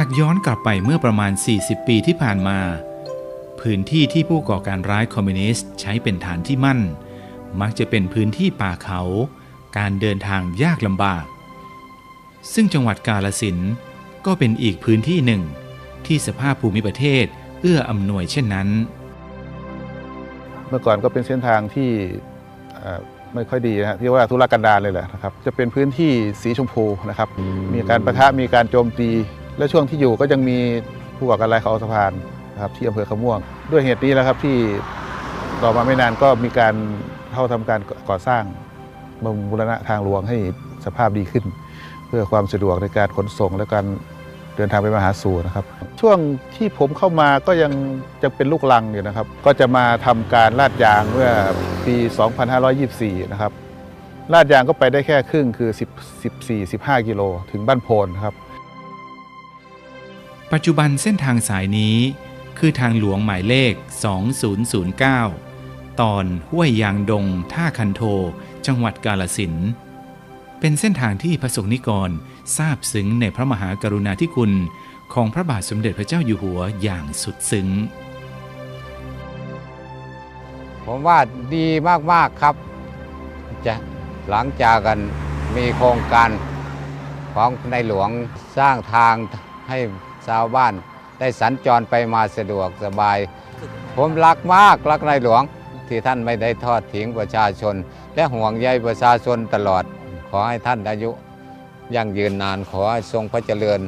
ากย้อนกลับไปเมื่อประมาณ 40 ปีที่ผ่านมา พื้นที่ที่ผู้ก่อการร้ายคอมมิวนิสต์ใช้เป็นฐานที่มั่น มักจะเป็นพื้นที่ป่าเขา การเดินทางยากลำบาก ซึ่งจังหวัดกาลสินก็เป็นอีกพื้นที่หนึ่ง ที่สภาพภูมิประเทศเอื้ออำนวยเช่นนั้น เมื่อก่อนก็เป็นเส้นทางที่ไม่ค่อยดีนะฮะที่ว่าธุรกันดารเลยแหละนะครับ จะเป็นพื้นที่สีชมพูนะครับ มีการประทะมีการโจมตี และช่วงที่อยู่ก็ยังมีผู้ก่อการร้ายเขาอสะพานนะครับที่อำเภอขม่วง ด้วยเหตุนี้แหล้วครับที่ต่อมาไม่นานก็มีการเข้าทำการก่อสร้างบำรุงบูรณะทางหลวงให้สภาพดีขึ้น เพื่อความสะดวกในการขนส่งและการเดินทางไปมหาสู่นะครับ ช่วงที่ผมเข้ามาก็ยังจะเป็นลูกลังอยู่นะครับ ก็จะมาทำการลาดยางเมื่อปี 2524 นะครับลาดยางก็ไปได้แค่ครึ่งคือ 10 14 15 กิโลถึงบ้านโพนครับ ปัจจุบันเส้นทางสายนี้ คือทางหลวงหมายเลข 2009 ตอนห้วยยางดง ท่าคันโท จังหวัดกาลสินเป็นเส้นทางที่พระสงฆ์นิกรทราบซึ้งในพระมหากรุณาธิคุณของพระบาทสมเด็จพระเจ้าอยู่หัวอย่างสุดซึ้ง ผมว่าดีมาก ๆ ครับจะหลังจากกันมีโครงการของในหลวงสร้างทางให้ ชาวบ้าน ได้สัญจรไปมาสะดวกสบาย ผมรักมากรักในหลวงที่ท่านไม่ได้ทอดทิ้งประชาชน และห่วงใยประชาชนตลอด ขอให้ท่านอายุ ยั่งยืนนานขอให้ทรงพระเจริญ